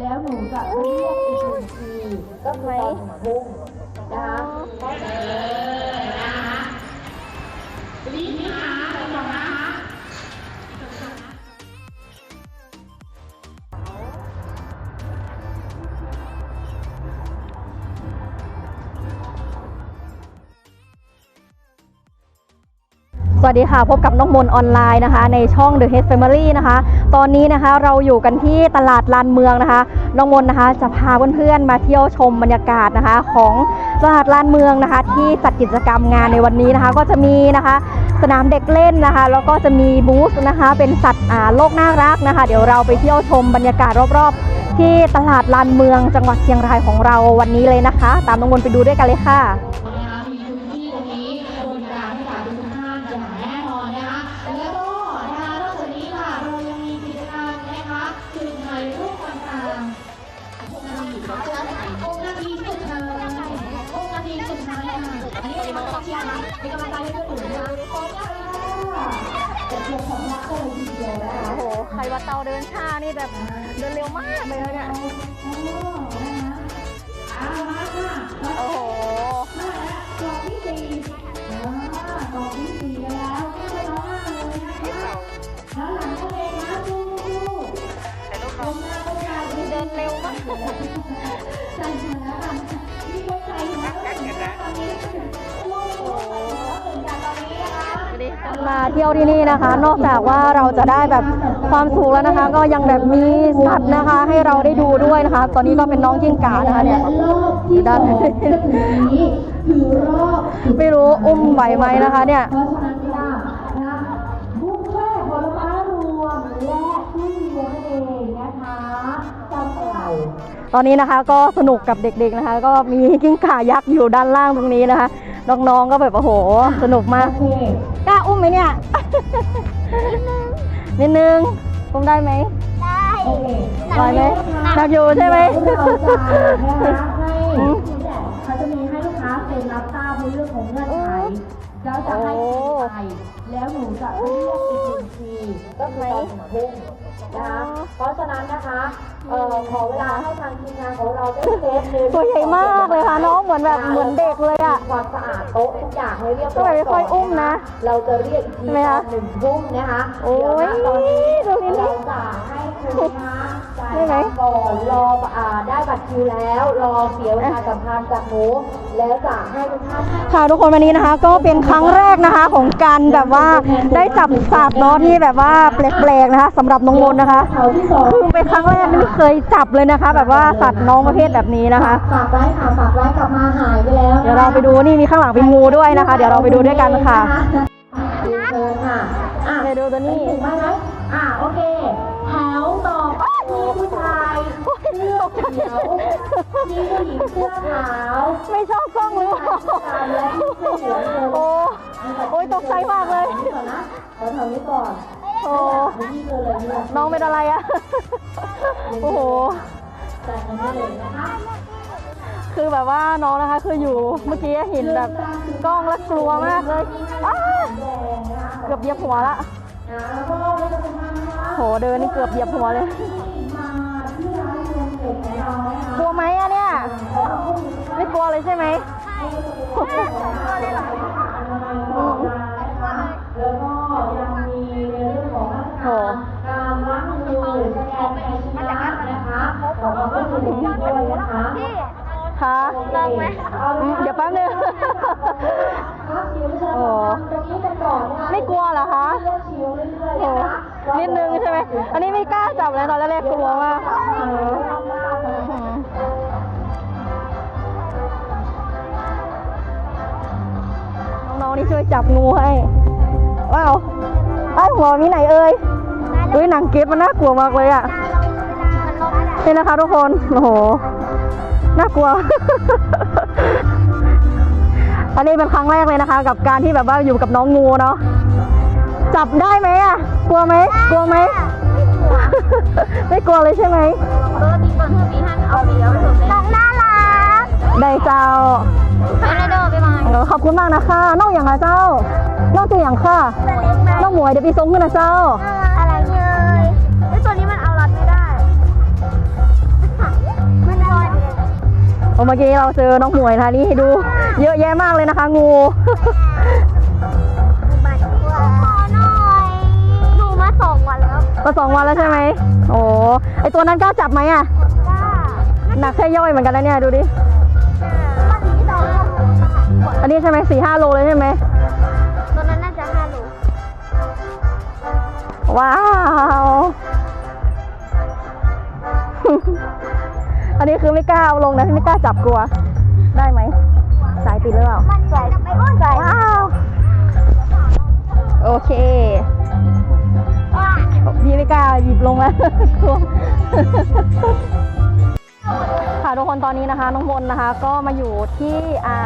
แล้วหนูจะเรียกอีกหนึ่งทีก็คือตอนหนึ่งทุ่มนะคะ วัสดีค่ะ พบกับน้องมนออนไลน์นะคะ ในช่อง The Head Family นะคะ ตอนนี้นะคะเราอยู่กันที่ตลาดลานเมืองนะคะ น้องมนนะคะจะพาเพื่อนๆมาเที่ยวชมบรรยากาศนะคะ ของตลาดลานเมืองนะคะ ที่จัดกิจกรรมงานในวันนี้นะคะ ก็จะมีนะคะ สนามเด็กเล่นนะคะ แล้วก็จะมีบูธนะคะ เป็นสัตว์โลกน่ารักนะคะ เดี๋ยวเราไปเที่ยวชมบรรยากาศรอบๆ ที่ตลาดลานเมืองจังหวัดเชียงรายของเราวันนี้เลยนะคะ ตามน้องมนไปดูด้วยกันเลยค่ะ มีกำลังใจนะเป็นกำลังใจให้เพื่อนหนูนะคะขอบคุณค่ะจะเตรียมความรักกันเลยทีเดียวนะคะโอ้โห ใครว่าเตาเดินช้านี่แบบเดินเร็วมากเลยนะเนี่ยเอามาค่ะโอ้โหกลองที่สี่อ่ากลองที่สี่แล้วไม่ต้องร้องเลยนะคะแล้วหลังก็เลยนะสู้ๆ เป็นเดินเร็วมากใจเสียแล้วค่ะมีคนใจหัวใจหัวตอนนี้โอ้โหตื่นจาเที่ยวที่นี่นะคะ นอกจากว่าเราจะได้แบบความสุขแล้วนะคะ ก็ยังแบบมีสัตว์นะคะ ให้เราได้ดูด้วยนะคะ ตอนนี้ก็เป็นน้องจิ้งกานะคะเนี่ยอบที่สองจะถึงนี้คือรอบไม่รู้อุ้มไหวไหมนะคะ เนี่ย ตอนนี้นะคะก็สนุกกับเด็กๆนะคะ ก็มีกิ้งก่ายักษ์อยู่ด้านล่างตรงนี้นะคะ น้องๆก็แบบโอ้โห สนุกมากโอเคกล้าอุ้มไหมเนี่ยนิดนึงอุ้มได้ไหมโอเคไหวไหมหนักอยู่ใช่ไหมเราจะนะคะให้เขาจะมีให้ลูกค้าเซ็นรับทราบในเรื่องของเงื่อนไขแล้วจะให้คุณไปแล้วหนูจะเรียกอีกหนึ่งทีก็คือตอนหนึ่งทุ่ม นะคะเพราะฉะนั้นนะคะเอ่อขอเวลาให้ทางทีมงานของเราได้เซฟในตัวใหญ่มากเลยค่ะน้องเหมือนแบบเหมือนเด็กเลยอะความสะอาดโต๊ะทุกอย่างให้เรียบร้อยทำไมไม่ค่อยอุ้มนะเราจะเรียกอีกทีใช่ไหมตอคะนหนึ่งทุ่มนะคะโอ้ยเดี๋วนะตอนนี้ดูนี่เราจะให้คุณ นะจ่ายได้ไหมตังค์ก่อนรออ่าได้บัตรคิวแล้ว รอเสียเวลาสัมภาษณ์จากหนูแล้วจะให้ทุกท่านค่ะทุกคนวันนี้นะคะ ก็เป็นครั้งแรกนะคะ ของการแบบว่าได้จับสัตว์เนาะที่แบบว่าแปลกๆนะคะสำหรับน้องมนต์นะคะเขาที่สองคือเป็นครั้งแรกที่ไม่เคยจับเลยนะคะ แบบว่าสัตว์น้องประเภทแบบนี้นะคะฝากไว้ค่ะฝากไว้กลับมาหายไปแล้วนะเดี๋ยวเราไปดูนี่มีข้างหลังเป็นงูด้วยนะคะ เดี๋ยวเราไปดูด้วยกันค่ะเชิญค่ะอะไปดูตัวนี้ถูกไหมไหมอะโอเค เสื้อเขียวมีผู้หญิงเสื้อขาวไม่ชอบกล้องหรือเปล่าโอ้โอ้ยตกใจมากเลยก่อนนะขอแถวนี้ก่อนโอ้นี่เลยเลยนี่น้องเป็นอะไรอะโอ้โหแต่งกันได้เลยนะคะคือแบบว่าน้องนะคะคืออยู่เมื่อกี้เห็นแบบกล้องแล้วกลัวมากเลยอ้าแดงนะคะเกือบเหยียบหัวละนะแล้วก็ไม่ต้องเป็นทางนะคะโหเดินนี่เกือบเหยียบหัวเลย กลัวไหมอะเนี่ย ไม่กลัวเลยใช่ไหมแล้วก็ยังมีในเรื่องของมาตรการการล้างมือสแกนแอลกอฮอล์นะคะขอความร่วมมือด้วยนะคะคะลองไหมเดี๋ยวแป๊บนึงพักชิวไม่ใช่เราทำตรงนี้กันก่อนนะคะไม่กลัวเหรอคะเลือกชิวเรื่อยๆโอ้นะคะนิดนึงใช่ไหม อันนี้ไม่กล้าจับเลยตอนแรกๆกลัวมาก เออน้องๆนี่ช่วยจับงูให้ว้าวใต้หัวมีไหนเอ่ยอุ้ยหนังเก็บมันน่ากลัวมากเลยอะนี่นะคะทุกคนโอ้โหน่ากลัว อันนี้เป็นครั้งแรกเลยนะคะ กับการที่แบบว่าอยู่กับน้องงูเนาะจับได้ไหมอะ กลัวไหมกลัวไหมไม่กลัวเลยใช่ไหมปกติก่อนเธอมีท่านเอาเบียร์ผสมน้องน่ารักได้เจ้าไป เลยเด้อไปมาเออขอบคุณมากนะคะน้องอย่างไรเจ้าน้องตัวอย่างค่ะตัวเล็กไหมน้องหมวยเดี๋ยวไปส่งขึ้นนะเจ้าอะไรเลยไอ้ตัวนี้มันเอารัดไม่ได้เมื่อกี้เราเจอน้องหมวยนะคะนี่ดู เยอะแยะมากเลยนะคะ งูบัตรขอหน่อยหนูมาสองวันแล้วมาสองวันแล้วใช่ไหมโอ้ไอตัวนั้นกล้าจับไหมอะจ้าหนักแค่ย่อยเหมือนกันนะเนี่ยดูดิ นนี้ใช่ไหมสี่ห้าโลเลยใช่ไหมตัวนั้นน่าจะห้าโลว้าว อันนี้คือไม่กล้าเอาลงนะไม่กล้าจับกลัว ได้ไหมสายติดหรือเปล่ามันใหญ่ไปอ้นใหญ่ว้าว โอเคพี่ไม่กล้าหยิบลงแล้วกลัวค่ะทุกคนตอนนี้นะคะน้องมนนะคะ ก็มาอยู่ที่อ่า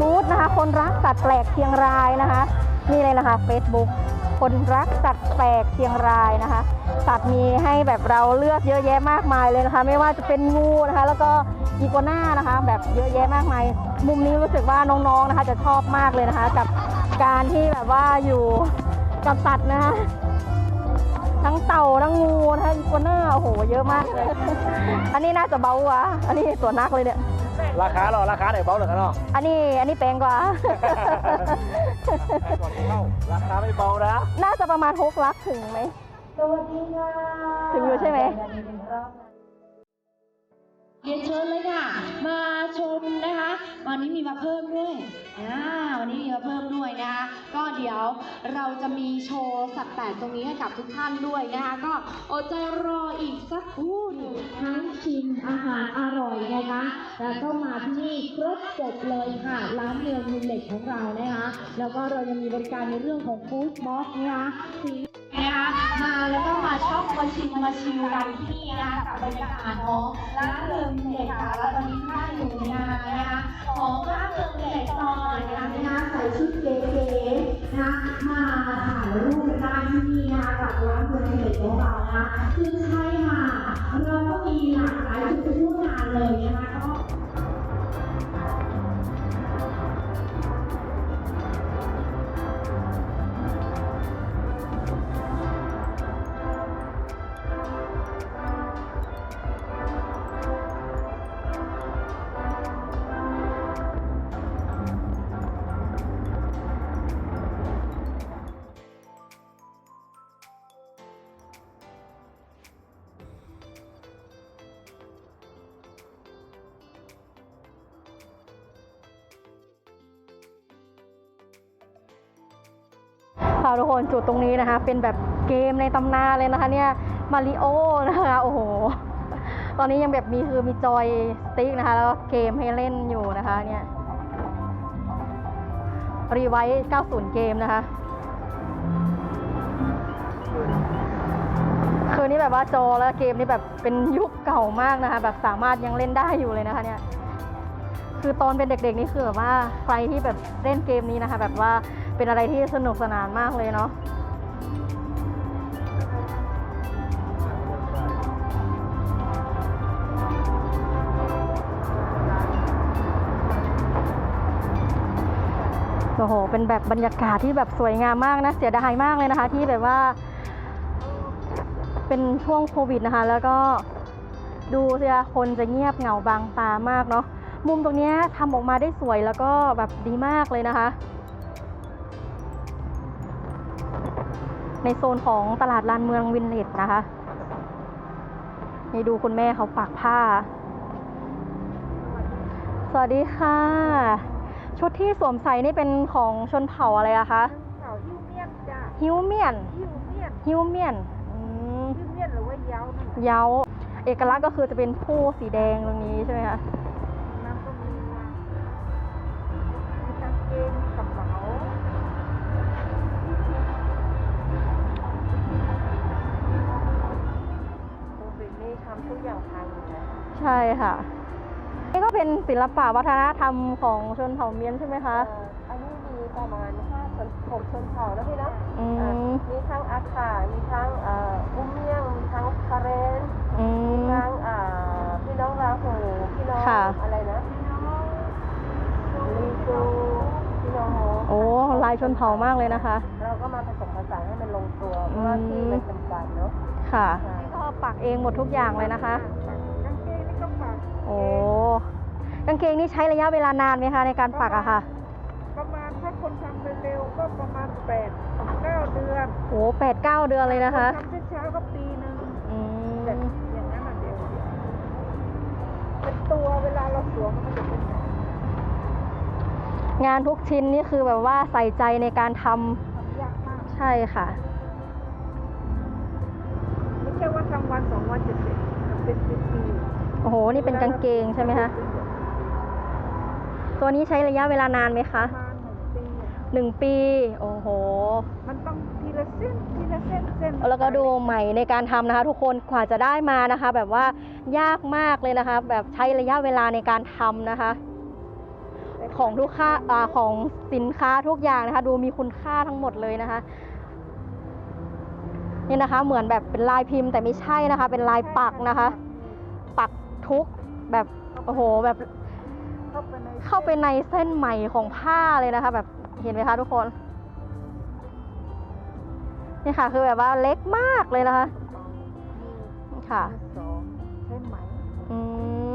บูธนะคะ คนรักสัตว์แปลกเชียงรายนะคะนี่เลยนะคะ Facebook คนรักสัตว์แปลกเชียงรายนะคะ สัตว์มีให้แบบเราเลือกเยอะแยะมากมายเลยนะคะ ไม่ว่าจะเป็นงูนะคะ แล้วก็อีกัวน่านะคะ แบบเยอะแยะมากมาย มุมนี้รู้สึกว่าน้องๆนะคะ จะชอบมากเลยนะคะ กับการที่แบบว่าอยู่กับสัตว์นะคะทั้งเต่าทั้งงูทั้งอีกัวน่าโอ้โหเยอะมากเลย อันนี้น่าจะเบากว่าอันนี้ตัวนักเลยเนี่ย ราคาเหรอราคาไหนเบาเหลือกันเนาะอันนี้อันนี้แพงกว่าก่อนเข้าราคาไม่เบานะน่าจะประมาณหกลักถึงไหมสวัสดีค่ะถึงอยู่ใช่ไหมเรียนเชิญเลยค่ะ มาชมนะคะ วันนี้มีมาเพิ่มด้วยอ่าวันนี้มีมาเพิ่มด้วยนะคะ ก็เดี๋ยวเราจะมีโชว์สัตว์แปลกตรงนี้ให้กับทุกท่านด้วยนะคะ ก็อดใจรออีกสักครู่หนึ่งทั้งชิมอาหารอร่อยนะคะแล้วก็มาที่นี่ครบจบเลยค่ะ ร้านเมืองมิลเล็กของเรานะคะ แล้วก็เรายังมีบริการในเรื่องของฟู้ดบ็อกนะคะฟรีนะคะ แล้วก็มาช็อปมาชิมมาชิลกันที่นี่นะคะกับบรรยากาศของร้านเริงเด็กค่ะแล้วตอนนี้ท่านอยู่ในงานนะคะของร้านเริงเด็กตอนนะคะใส่ชุดเก๋ๆนะมาถ่ายรูปกันได้ที่นี่นะคะกับร้านเริงเด็กของเรานะคือใช่ค่ะเราก็มีหลากหลายจุดทุกงานเลยนะคะ ทุกคนจุดตรงนี้นะคะ เป็นแบบเกมในตำนานเลยนะคะ เนี่ยมาริโอนะคะโอ้โหตอนนี้ยังแบบมีคือมีจอยสติ๊กนะคะ แล้วก็เกมให้เล่นอยู่นะคะเนี่ยรีไวท์90 เกมนะคะ คือนี่แบบว่าจอแล้วเกมนี่แบบเป็นยุคเก่ามากนะคะ แบบสามารถยังเล่นได้อยู่เลยนะคะเนี่ยคือตอนเป็นเด็กๆนี่คือแบบว่าใครที่แบบเล่นเกมนี้นะคะ แบบว่า เป็นอะไรที่สนุกสนานมากเลยเนาะโอ้โห เป็นแบบบรรยากาศที่แบบสวยงามมากนะ เสียดายมากเลยนะคะ ที่แบบว่า เป็นช่วงโควิดนะคะ แล้วก็ดูสิคะคนจะเงียบเหงาบางตามากเนาะ มุมตรงนี้ทำออกมาได้สวยแล้วก็แบบดีมากเลยนะคะ ในโซนของตลาดลานเมืองวินเลจนะคะ นี่ดูคุณแม่เขาปักผ้า สวัสดีค่ะ ชุดที่สวมใส่นี่เป็นของชนเผ่าอะไรอะคะเขาฮิวเมียนจ้ะฮิวเมียนฮิวเมียนฮิวเมียนอืมฮิวเมียนหรือว่าเย้านั่นเย้าเอกลักษณ์ก็คือจะเป็นผู้สีแดงตรงนี้ใช่ไหมคะ ทำทุกอย่างพังใช่ค่ะ นี่ก็เป็นศิลปะวัฒนธรรมของชนเผ่าเมียนใช่ไหมคะอันนี้มีประมาณห้าชนหกชนเผ่าแล้วพี่นะอือ่ามมีทั้งอาคามีทั้งเอ่ออุ้มเมี่ยงมีทั้งคาเรนอืมีมทั้งอ่าพี่น้องราหูพี่น้องค่ะอะไรนะลีจูพี่น้องโฮโอ้ลายชนเผ่ามากเลยนะคะ เราก็มาผสมผสานให้มันลงตัวเพราะว่าที่มันจำกัดเนาะค่ะค่ะนี่ก็ ปักเองหมดทุกอย่างเลยนะคะ กางเกงนี่ก็ปักโอ้กางเกงนี่ใช้ระยะเวลานานไหมคะในการปักอะค่ะประมาณถ้าคนทำเร็วๆก็ประมาณแปดเก้าเดือนโอ้แปดเก้าเดือนเลยนะคะทำช้าๆก็ปีหนึ่งอืแต่มอย่างนั้นอะเดียวเป็นตัวเวลาเราสวมมันจะเป็นแบบงานทุกชิ้นนี่คือแบบว่าใส่ใจในการทำ ทำยากมาก ใช่ค่ะ ใช่ว่าทำวันสองวันจะเสร็จทำเป็นปีๆโอ้โห นี่เป็นกางเกงใช่ไหมคะ ตัวนี้ใช้ระยะเวลานานไหมคะประมาณหนึ่งปีอะหนึ่งปี โอ้โห มันต้องทีละเส้นทีละเส้นเส้นแล้วก็ดูใหม่ในการทำนะคะ ทุกคนกว่าจะได้มานะคะ แบบว่ายากมากเลยนะคะ แบบใช้ระยะเวลาในการทำนะคะ ของทุกค่าอ่าของสินค้าทุกอย่างนะคะ ดูมีคุณค่าทั้งหมดเลยนะคะ นี่นะคะ เหมือนแบบเป็นลายพิมพ์แต่ไม่ใช่นะคะ เป็นลายปักนะคะ ปักทุกแบบโอ้โหแบบเข้าไปในเส้นใหม่ของผ้าเลยนะคะ แบบเห็นไหมคะทุกคนนี่ค่ะ คือแบบว่าเล็กมากเลยนะคะ ค่ะเส้นไหมอืม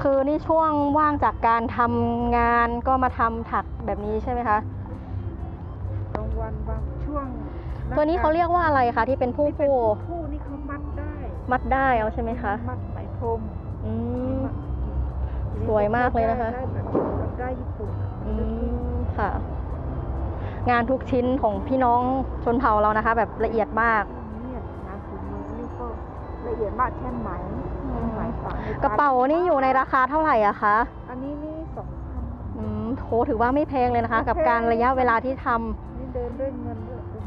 คือนี่ช่วงว่างจากการทำงานก็มาทำถัก แบบนี้ใช่ไหมคะบางวันบางช่วงตัวนี้เขาเรียกว่าอะไรคะที่เป็นผู้ที่เป็นผู้ผู้นี่เขามัดได้ มัดได้เอาใช่ไหมคะ มัดไหมพรมอืมสวยมากเลยนะคะ ได้แบบได้ญี่ปุ่นอะอืมค่ะ งานทุกชิ้นของพี่น้องชนเผ่าเรานะคะ แบบละเอียดมากเนี่ยงานฝีมือนี่ก็ละเอียดมากแค่ไหมแค่ไหมปักในกระเป๋านี่อยู่ในราคาเท่าไหร่อะคะ อันนี้นี่สองพันอืม โถถือว่าไม่แพงเลยนะคะ กับการระยะเวลาที่ทำนี่เดินด้วยเงินด้วยเป็น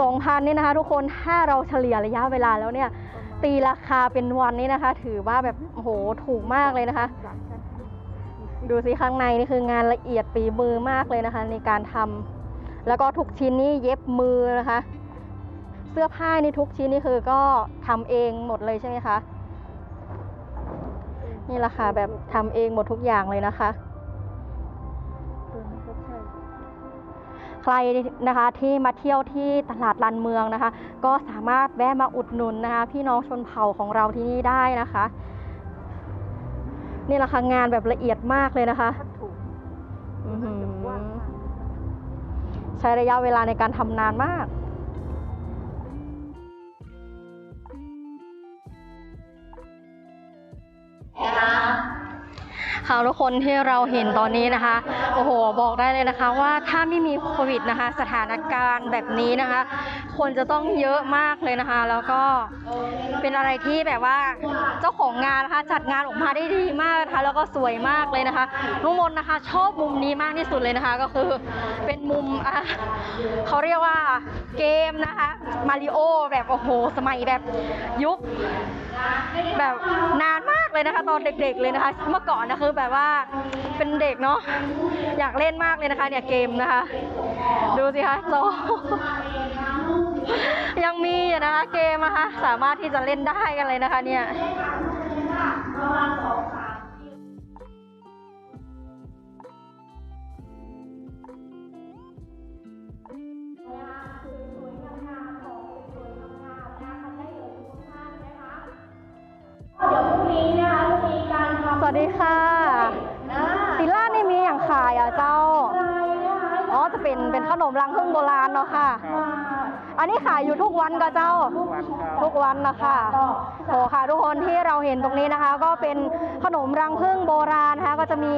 สองพันนี่นะคะ ทุกคนถ้าเราเฉลี่ยระยะเวลาแล้วเนี่ยประมาณตีราคาเป็นวันนี่นะคะ ถือว่าแบบโอ้โหถูกมากเลยนะคะ สามชั้นมีสิบดูสิข้างในนี่คืองานละเอียดฝีมือมากเลยนะคะ ในการทำแล้วก็ทุกชิ้นนี่เย็บมือนะคะ เสื้อผ้านี่ทุกชิ้นนี่คือก็ทำเองหมดเลยใช่ไหมคะนี่แหละค่ะแบบทำเองหมดทุกอย่างเลยนะคะ ใครนะคะที่มาเที่ยวที่ตลาดลันเมืองนะคะ ก็สามารถแวะมาอุดหนุนนะคะ พี่น้องชนเผ่าของเราที่นี่ได้นะคะ นี่แหละค่ะงานแบบละเอียดมากเลยนะคะถ้าถูกอื้อหือจะกว้างมากใช้ระยะเวลาในการทำนานมาก ค่ะทุกคนที่เราเห็นตอนนี้นะคะ โอ้โห บอกได้เลยนะคะว่าถ้าไม่มีโควิดนะคะ สถานการณ์แบบนี้นะคะ คนจะต้องเยอะมากเลยนะคะ แล้วก็เป็นอะไรที่แบบว่าเจ้าของงานนะคะ จัดงานออกมาได้ดีมากนะคะ แล้วก็สวยมากเลยนะคะน้องมนนะคะ ชอบมุมนี้มากที่สุดเลยนะคะ ก็คือเป็นมุมอะเขาเรียกว่าเกมนะคะมาริโอแบบโอ้โห สมัยแบบยุคแบบนานมาก เลยนะคะ ตอนเด็กๆเลยนะคะ เมื่อก่อนนะคือแบบว่าเป็นเด็กเนาะอยากเล่นมากเลยนะคะ เนี่ยเกมนะคะ ดูสิคะโซยังมีนะคะเกมนะคะ สามารถที่จะเล่นได้กันเลยนะคะ เนี่ย ดีค่ะติล่านี่มีอย่างขายอะเจ้า อ๋อจะเป็นเป็นขนมรังพึ่งโบราณเนาะค่ะ อันนี้ขายอยู่ทุกวันก็เจ้าวันครับทุกวันนะคะโอ้ค่ะทุกคนที่เราเห็นตรงนี้นะคะ ก็เป็นขนมรังผึ้งโบราณนะคะก็จะมี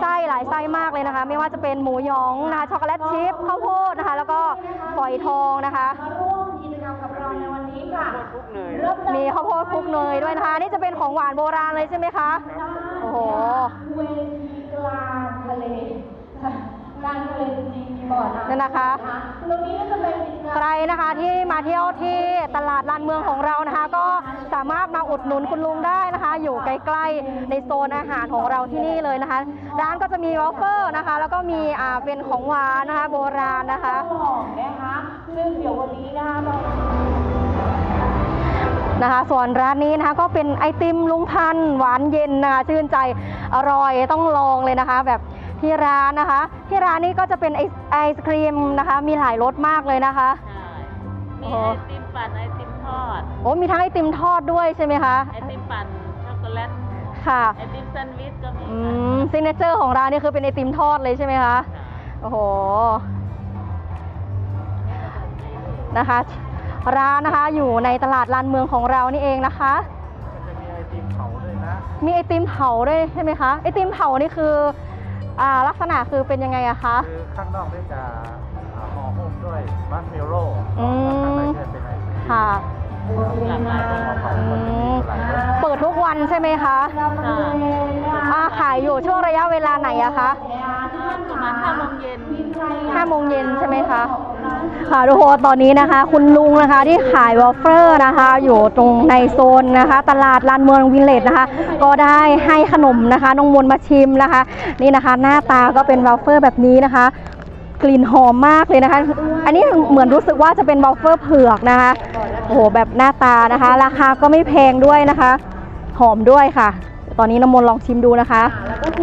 ไส้หลายไส้มากเลยนะคะ ไม่ว่าจะเป็นหมูหยองนะคะช็อกโกแลตชิพข้าวโพดนะคะ แล้วก็ฝอยทองนะคะมาร่วมกิจกรรมกับเราในวันนี้ค่ะทุกเนยเริ่มมีข้าวโพดคลุกเนยด้วยนะคะ นี่จะเป็นของหวานโบราณเลยใช่ไหมคะโอ้โหเวทีกลางทะเลกลางทะเลจริงๆก่อนนั่นนะคะ ตรงนี้ก็จะเป็นกิจกรรมใครนะคะที่มาเที่ยวที่ตลาดลานเมืองของเรานะคะ ก็สามารถมาอุดหนุนคุณลุงได้นะคะ อยู่ใกล้ๆในโซนอาหารของเราที่นี่เลยนะคะ ร้านก็จะมีวอฟเฟิลนะคะ แล้วก็มีอ่าเป็นของหวานนะคะ โบราณนะคะหอมนะคะซึ่งเดี๋ยววันนี้นะคะเรา นะคะ ส่วนร้านนี้นะคะก็เป็นไอติมลุงพันธุ์หวานเย็นนะคะชื่นใจอร่อยต้องลองเลยนะคะ แบบที่ร้านนะคะ ที่ร้านนี้ก็จะเป็นไอไอศครีมนะคะ มีหลายรสมากเลยนะคะใช่โอ้มีโหไอติมปั่นไอติมทอดอดโอ้มีทั้งไอติมทอดด้วยใช่ไหมคะไอติมปั่นช็อกโกแลตค่ะไอติมแซนด์วิชก็มีอืค่ะมซิงเนเจอร์ของร้านนี่คือเป็นไอติมทอดเลยใช่ไหมคะค่ะโอ้โหนะคะ ร้านนะคะ อยู่ในตลาดลานเมืองของเรานี่เองนะคะ จะมีไอติมเผาด้วยนะ มีไอติมเผาด้วยใช่ไหมคะไอติมเผานี่คืออ่าลักษณะคือเป็นยังไงอะคะคือข้างนอกด้วยจะอ่าห่อหุ้มด้วยมัสเมลโล่อืมข้างในจะเป็นไอติมค่ะหลากหลายต้องมาเผาอืมันจะมีมหลายรสเปิดทุกวันใช่ไหมคะค่ะอ่าขายอยู่ช่วงระยะเวลาไหนอะคะ ประมาณห้าโมงเย็นห้าโมงเย็นใช่ไหมคะค่ะทุกคนตอนนี้นะคะ คุณลุงนะคะที่ขายวอฟเฟอร์นะคะ อยู่ตรงในโซนนะคะ ตลาดลานเมืองวินเลจนะคะ ก็ได้ให้ขนมนะคะน้องมนมาชิมนะคะ นี่นะคะ หน้าตาก็เป็นวอฟเฟอร์แบบนี้นะคะ กลิ่นหอมมากเลยนะคะ อันนี้เหมือนรู้สึกว่าจะเป็นวอฟเฟอร์เผือกนะคะโอ้โหแบบหน้าตานะคะ ราคาก็ไม่แพงด้วยนะคะ หอมด้วยค่ะ ตอนนี้น้ำมนต์ลองชิมดูนะคะ แล้วก็เท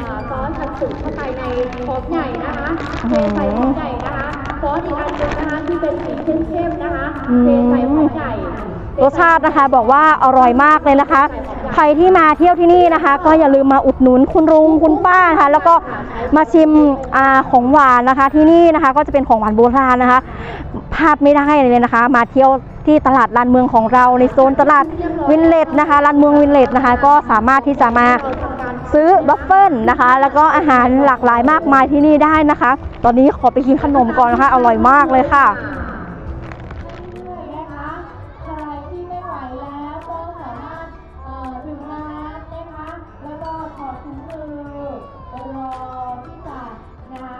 อ่าซอสทันสุเข้าไปในโครกใหญ่นะคะเทใส่โครกใหญ่นะคะซอสอีกอันหนึงนะคะที่เป็นสีเข้มๆนะคะอืมเทใส่โครกใหญ่รสชาตินะคะบอกว่าอร่อยมากเลยนะคะ ใครที่มาเที่ยวที่นี่นะคะ ก็อย่าลืมมาอุดหนุนคุณลุงคุณป้านะคะแล้วก็มาชิมอาของหวานนะคะที่นี่นะคะ ก็จะเป็นของหวานโบราณนะคะพลาดไม่ได้เลยนะคะ มาเที่ยว ที่ตลาดลานเมืองของเราในโซนตลาดวินเลจนะคะลานเมืองวินเลจนะคะ ก็สามารถที่จะมาซื้อบัฟเฟิลนะคะ แล้วก็อาหารหลากหลายมากมายที่นี่ได้นะคะ ตอนนี้ขอไปกินขนมก่อนนะคะ อร่อยมากเลยค่ะใครที่ไม่ไหวแล้วก็สามารถเอ่อดื่มน้ำนะแล้วก็ถอถุงมือรอที่จะนะคะ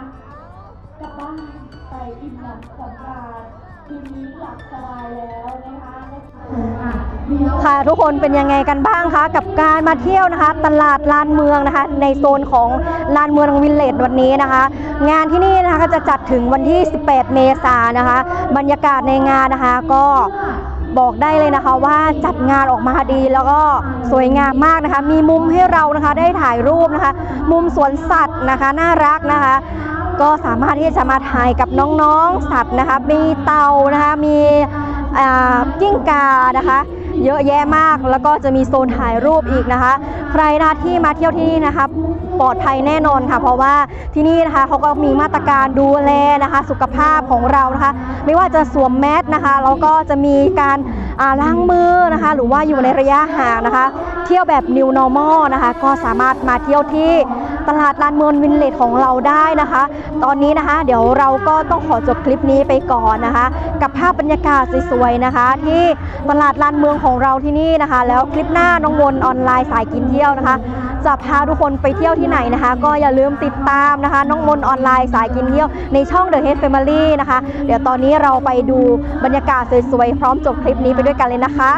กลับบ้านไปอิ่มหนำสำราญ ค่ะทุกคนเป็นยังไงกันบ้างคะกับการมาเที่ยวนะคะ ตลาดลานเมืองนะคะ ในโซนของลานเมืองวิลเลจวันนี้นะคะ งานที่นี่นะคะก็จะจัดถึงวันที่ 18 เมษายนนะคะ บรรยากาศในงานนะคะก็บอกได้เลยนะคะว่าจัดงานออกมาดีแล้วก็สวยงามมากนะคะ มีมุมให้เรานะคะได้ถ่ายรูปนะคะ มุมสวนสัตว์นะคะ น่ารักนะคะ ก็สามารถที่จะมาถ่ายกับน้องๆ สัตว์นะคะ มีเต่านะคะ มีอ่ากิ้งกานะคะ เยอะแยะมาก แล้วก็จะมีโซนถ่ายรูปอีกนะคะ ใครนะที่มาเที่ยวที่นี่นะคะปลอดภัยแน่นอนค่ะ เพราะว่าที่นี่นะคะเขาก็มีมาตรการดูแลนะคะ สุขภาพของเรานะคะ ไม่ว่าจะสวมแมสนะคะ แล้วก็จะมีการล้างมือนะคะ หรือว่าอยู่ในระยะห่างนะคะ เที่ยวแบบ new normal นะคะ ก็สามารถมาเที่ยวที่ตลาดลานเมืองวินเลจของเราได้นะคะ ตอนนี้นะคะ เดี๋ยวเราก็ต้องขอจบคลิปนี้ไปก่อนนะคะ กับภาพบรรยากาศสวยๆนะคะ ที่ตลาดลานเมืองของเราที่นี่นะคะ แล้วคลิปหน้าน้องวนออนไลน์สายกินเที่ยวนะคะ จะพาทุกคนไปเที่ยวที่ไหนนะคะ ก็อย่าลืมติดตามนะคะ น้องมนออนไลน์สายกินเที่ยวในช่อง The Head Family นะคะ เดี๋ยวตอนนี้เราไปดูบรรยากาศสวยๆ พร้อมจบคลิปนี้ไปด้วยกันเลยนะคะ